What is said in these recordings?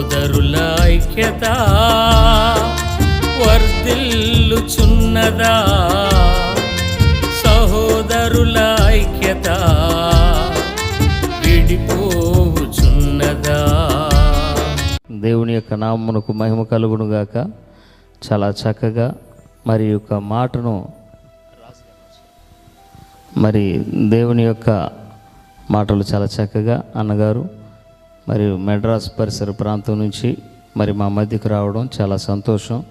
సహోదరుల ఐక్యత వర్ధిల్లుచున్నదా? సహోదరుల ఐక్యత విడిపోవుచున్నదా? దేవుని యొక్క నామమునకు మహిమ కలుగునుగాక. చాలా చక్కగా మరి యొక్క మాటను మరి దేవుని యొక్క మాటలు చాలా చక్కగా అన్నగారు మరి మెడ్రాస్ పరిసర ప్రాంతం నుంచి మరి మా మధ్యకు రావడం చాలా సంతోషం.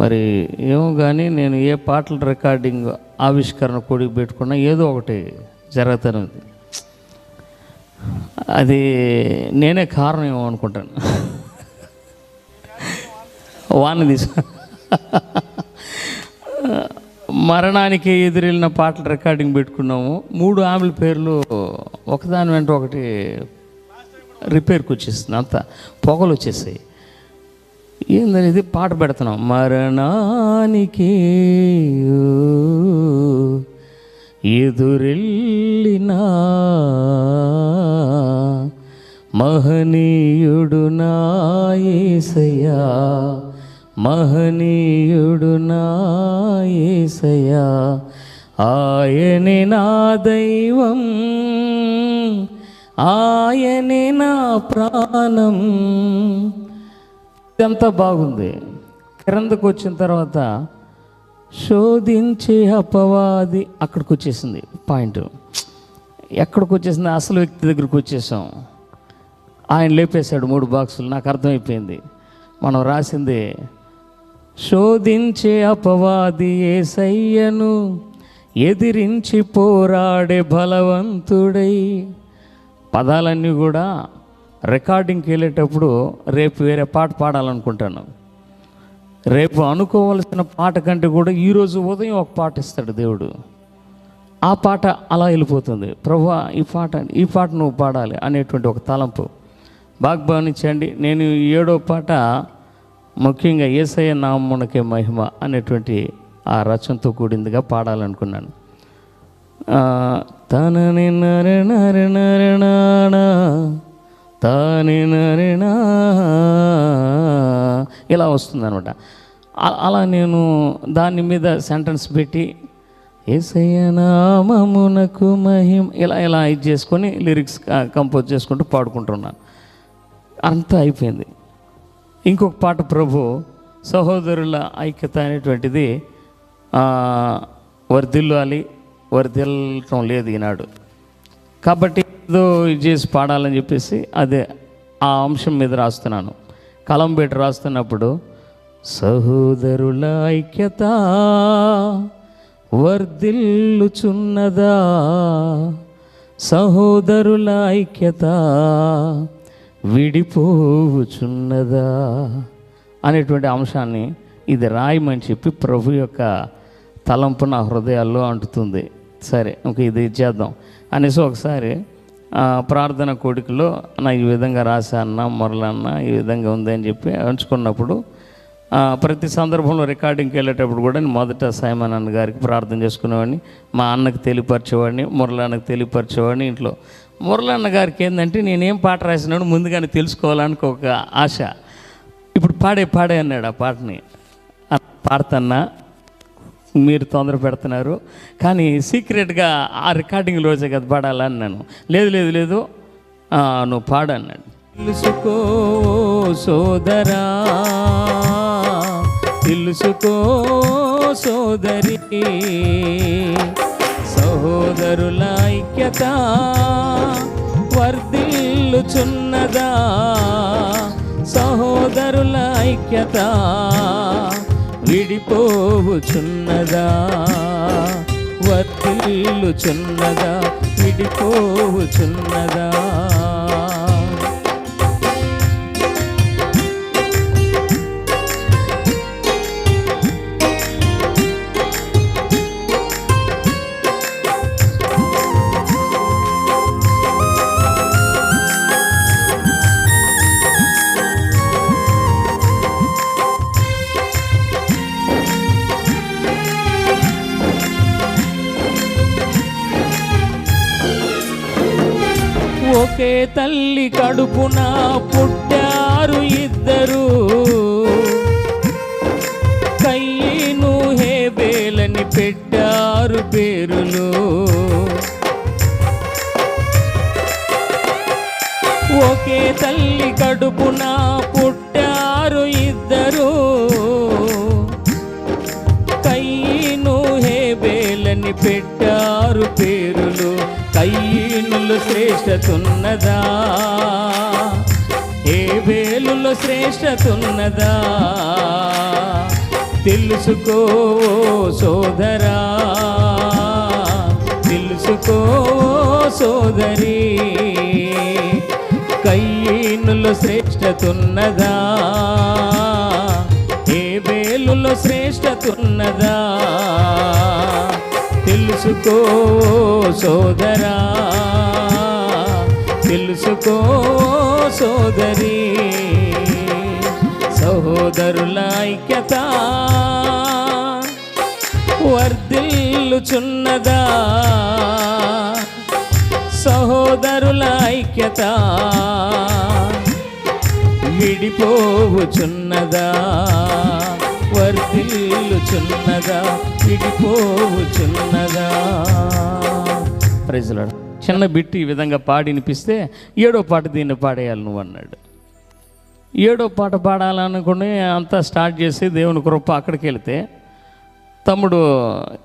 మరి ఏమో కానీ నేను ఏ పాటల రికార్డింగ్ ఆవిష్కరణ కూడికి పెట్టుకున్నా ఏదో ఒకటి జరుగుతూనే. ఉంది అది నేనే కారణం ఏమో అనుకుంటాను. వాన తీసు మరణానికి ఎదురెళ్ళిన పాటల రికార్డింగ్ పెట్టుకున్నాము. మూడు ఆమెల పేర్లు ఒకదాని వెంట ఒకటి రిపేర్కి వచ్చేసింది అంత పొగలు వచ్చేసాయి. ఏందనేది పాట పెడుతున్నాం మరణానికి ఎదురెళ్ళిన మహనీయుడు నాయసయా మహనీయుడు నాయసయా ఆయనే నా దైవం ఆయనే నా ప్రాణం. ఇదంతా బాగుంది. క్రిందకు వచ్చిన తర్వాత శోధించే అపవాది అక్కడికి వచ్చేసింది. పాయింట్. ఎక్కడికి వచ్చేసింది? అసలు వ్యక్తి దగ్గరికి వచ్చేసాం. ఆయన లేపేశాడు మూడు బాక్సులు. నాకు అర్థమైపోయింది. మనం రాసింది శోధించే అపవాది ఏసయ్యను ఎదిరించి పోరాడే బలవంతుడై పదాలన్నీ కూడా రికార్డింగ్కి వెళ్ళేటప్పుడు రేపు వేరే పాట పాడాలనుకుంటాను. రేపు అనుకోవలసిన పాట కంటే కూడా ఈరోజు ఉదయం ఒక పాట ఇస్తాడు దేవుడు. ఆ పాట అలా వెళ్ళిపోతుంది. ప్రభా ఈ పాట ఈ పాట నువ్వు పాడాలి అనేటువంటి ఒక తలంపు. బాగా భావించండి నేను ఈ ఏడో పాట ముఖ్యంగా ఏసయ్య నామునకే మహిమ అనేటువంటి ఆ రచనతో కూడిందిగా పాడాలనుకున్నాను. తనని నర నర నర నానా, తాని నరినా ఇలా వస్తుంది అనమాట అలా నేను దాని మీద సెంటెన్స్ పెట్టి ఏసయ్యనామమునకు మహిమ ఇలా ఇలా ఇది చేసుకొని లిరిక్స్ కంపోజ్ చేసుకుంటూ పాడుకుంటున్నాను అంతా అయిపోయింది. ఇంకొక పాట ప్రభు సహోదరుల ఐక్యత అనేటువంటిది ఆ, వర్ధిల్లాలి. వర్ధిల్లటం లేదు ఈనాడు. కాబట్టి ఏదో ఇది చేసి పాడాలని చెప్పేసి అదే ఆ అంశం మీద రాస్తున్నాను. కలం పెట్టి రాస్తున్నప్పుడు సహోదరుల ఐక్యత వర్ధిల్లుచున్నదా? సహోదరుల ఐక్యత విడిపోవుచున్నదా? అనేటువంటి అంశాన్ని ఇది రాయమని చెప్పి ప్రభు యొక్క తలంపు నా హృదయాల్లో అంటుతుంది. సరే ఓకే ఇది చేద్దాం. అనేసి ఒకసారి ప్రార్థన కోడికలో నా ఈ విధంగా రాసా అన్న మొరలన్న ఈ విధంగా ఉంది అని చెప్పి ఉంచుకున్నప్పుడు ప్రతి సందర్భంలో రికార్డింగ్కి వెళ్ళేటప్పుడు కూడా నేను మొదట సైమన్ అన్న గారికి ప్రార్థన చేసుకునేవాడిని. మా అన్నకు తెలియపరిచేవాడిని మురళన్నకు తెలియపరిచేవాడిని ఇంట్లో. మురళన్న గారికి ఏంటంటే నేనేం పాట రాసినాడు ముందుగానే తెలుసుకోవాలని ఒక ఆశ. ఇప్పుడు పాడే పాడే అన్నాడు ఆ పాటని. పాడతన్నా మీరు తొందర పెడుతున్నారు. కానీ సీక్రెట్గా ఆ రికార్డింగ్ రోజే కదా పాడాలని నేను. లేదు లేదు లేదు. ఆ, నువ్వు పాడు అన్నాడు. తెలుసుకో సోదరా. తెలుసుకో సోదరి. సహోదరుల ఐక్యత వర్ధిల్లుచున్నదా? సహోదరుల ఐక్యత విడిపోవుచున్నదా? వర్ధిల్లుచున్నదా విడిపోవుచున్నదా? ఒకే తల్లి కడుపున పుట్టారు ఇద్దరు. కయ్యను హేబేలని పెట్టారు పేరులు. ఒకే తల్లి కడుపున శ్రేష్టతున్నదా? ఏ వేలులో శ్రేష్టతున్నదా? తెలుసుకో సోదరా. తెలుసుకో సోదరి. కయ్యనులో శ్రేష్టతున్నదా? ఏ వేలులో శ్రేష్టతున్నదా? తెలుసుకో సోదరా. తెలుసుకో సోదరి సహోదరుల ఐక్యత వర్ధిల్లుచున్నదా? సహోదరుల ఐక్యత విడిపోవుచున్నదా? వర్ధిల్లుచున్నదా? విడిపోవుచున్నదా? ప్రజలాడు చిన్న బిట్టు ఈ విధంగా పాడి వినిపిస్తే ఏడో పాట దీన్ని పాడేయాలి నువ్వు అన్నాడు. ఏడో పాట పాడాలనుకుని అంతా స్టార్ట్ చేసి దేవుని కృప అక్కడికి వెళితే తమ్ముడు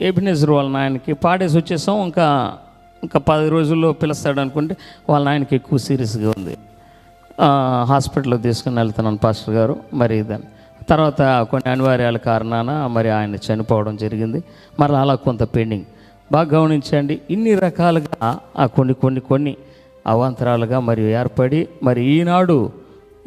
ఎబినేజర్ వాళ్ళ నాయనకి పాడేసి వచ్చేసాం. ఇంకా ఇంకా పది రోజుల్లో పిలుస్తాడు అనుకుంటే వాళ్ళ నాయనకి ఎక్కువ సీరియస్గా ఉంది. హాస్పిటల్లో తీసుకుని వెళ్తున్నాను పాస్టర్ గారు. మరి దాన్ని తర్వాత కొన్ని అనివార్యాల కారణాన మరి ఆయన చనిపోవడం జరిగింది. మరి అలా కొంత పెండింగ్. బాగా గమనించండి. ఇన్ని రకాలుగా ఆ కొన్ని కొన్ని కొన్ని అవాంతరాలుగా మరియు ఏర్పడి మరి ఈనాడు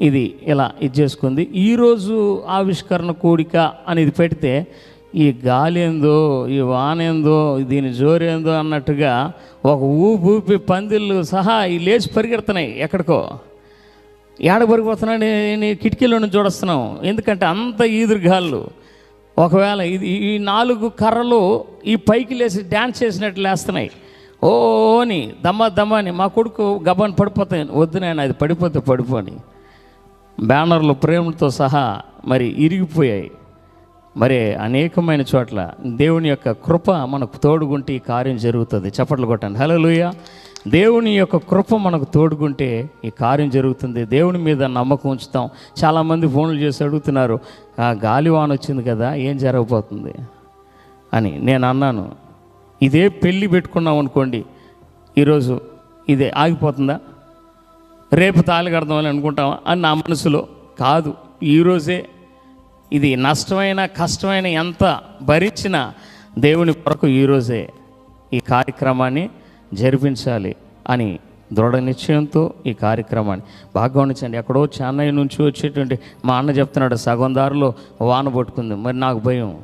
ఇది ఇలా ఇది చేసుకుంది. ఈరోజు ఆవిష్కరణ కూడిక అనేది పెడితే ఈ గాలి ఏందో ఈ వానేందో దీని జోరేందో అన్నట్టుగా ఒక ఊపి ఊపి పందిళ్ళు సహా ఈ లేచి పరిగెడుతున్నాయి ఎక్కడికో. ఏడ పరిగిపోతున్నాడు నేను కిటికీలో నుంచి చూడొస్తున్నాం. ఎందుకంటే అంత ఈదురుగాళ్ళు. ఒకవేళ ఇది ఈ నాలుగు కర్రలు ఈ పైకి లేచి డ్యాన్స్ చేసినట్లు లేస్తున్నాయి. ఓ అని దమ్మ దమ్మ అని మా కొడుకు గబాన్ పడిపోతాయి. వద్దు నేను అది పడిపోతే పడిపోని బ్యానర్లు ప్రేమతో సహా మరి ఇరిగిపోయాయి. మరి అనేకమైన చోట్ల దేవుని యొక్క కృప మనకు తోడుగుంటే ఈ కార్యం జరుగుతుంది. చప్పట్లు కొట్టండి. హలో దేవుని యొక్క కృప మనకు తోడుకుంటే ఈ కార్యం జరుగుతుంది. దేవుని మీద నమ్మకం ఉంచుతాం. చాలామంది ఫోన్లు చేసి అడుగుతున్నారు "ఆ, గాలివాన వచ్చింది కదా ఏం జరగబోతుంది? అని నేను అన్నాను ఇదే పెళ్ళి పెట్టుకున్నాం అనుకోండి ఈరోజు ఇదే ఆగిపోతుందా? రేపు తాళి కడదామని అనుకుంటామా అని నా మనసులో కాదు ఈరోజే ఇది నష్టమైన కష్టమైన ఎంత భరించినా దేవుని కొరకు ఈరోజే ఈ కార్యక్రమాన్ని జరిపించాలి అని దృఢ నిశ్చయంతో ఈ కార్యక్రమాన్ని బాగా గమనించండి ఎక్కడో చెన్నై నుంచి వచ్చేటువంటి మా అన్న చెప్తున్నాడు సగం దారిలో వాన పట్టుకుంది. మరి నాకు భయం.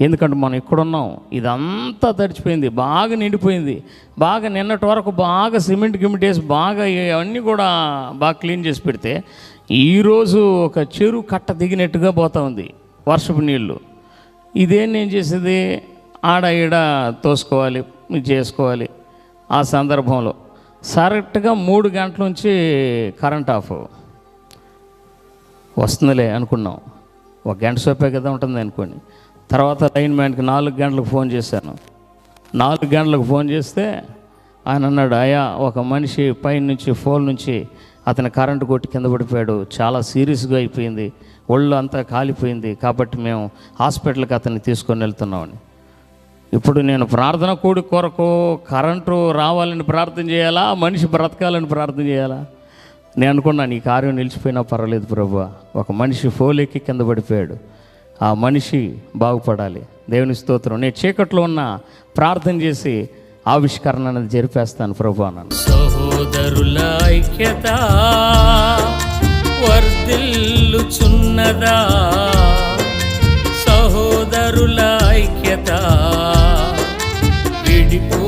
ఎందుకంటే మనం ఇక్కడున్నాం ఇదంతా తడిచిపోయింది బాగా నిండిపోయింది. బాగా నిన్నటి వరకు బాగా సిమెంట్ గిమెంట్ వేసి బాగా ఇవన్నీ కూడా బాగా క్లీన్ చేసి పెడితే ఈరోజు ఒక చెరువు కట్ట దిగినట్టుగా పోతా ఉంది వర్షపు నీళ్ళు ఇదేం నేను చేసేది? ఆడ ఈడ తోసుకోవాలి చేసుకోవాలి. ఆ సందర్భంలో. కరెక్ట్గా మూడు గంటల నుంచి కరెంట్ ఆఫ్. వస్తుందిలే అనుకున్నాం. ఒక గంట సేపే కదా ఉంటుంది అనుకోండి తర్వాత లైన్ మ్యాన్కి నాలుగు గంటలకు ఫోన్ చేశాను. నాలుగు గంటలకు ఫోన్ చేస్తే ఆయన అన్నాడు అయా ఒక మనిషి పైన నుంచి ఫోన్ నుంచి అతని కరెంటు కొట్టి కింద పడిపోయాడు. చాలా సీరియస్గా అయిపోయింది. ఒళ్ళు అంతా కాలిపోయింది. కాబట్టి మేము హాస్పిటల్కి అతన్ని తీసుకొని వెళ్తున్నామని ఇప్పుడు నేను ప్రార్థన కూడి కొరకు కరెంటు రావాలని ప్రార్థన చేయాలా? మనిషి బ్రతకాలని ప్రార్థన చేయాలా? నేను అనుకున్నాను ఈ కార్యం నిలిచిపోయినా పర్వాలేదు ప్రభు. ఒక మనిషి ఫోలేకి కింద పడిపోయాడు. ఆ మనిషి బాగుపడాలి. దేవుని స్తోత్రం. నేను చీకట్లో ఉన్న ప్రార్థన చేసి ఆవిష్కరణ అనేది జరిపేస్తాను ప్రభు అన్న సహోదరుల ఐక్యత వర్ధిల్లుచున్నదా? సహోదరుల ఐక్యత You.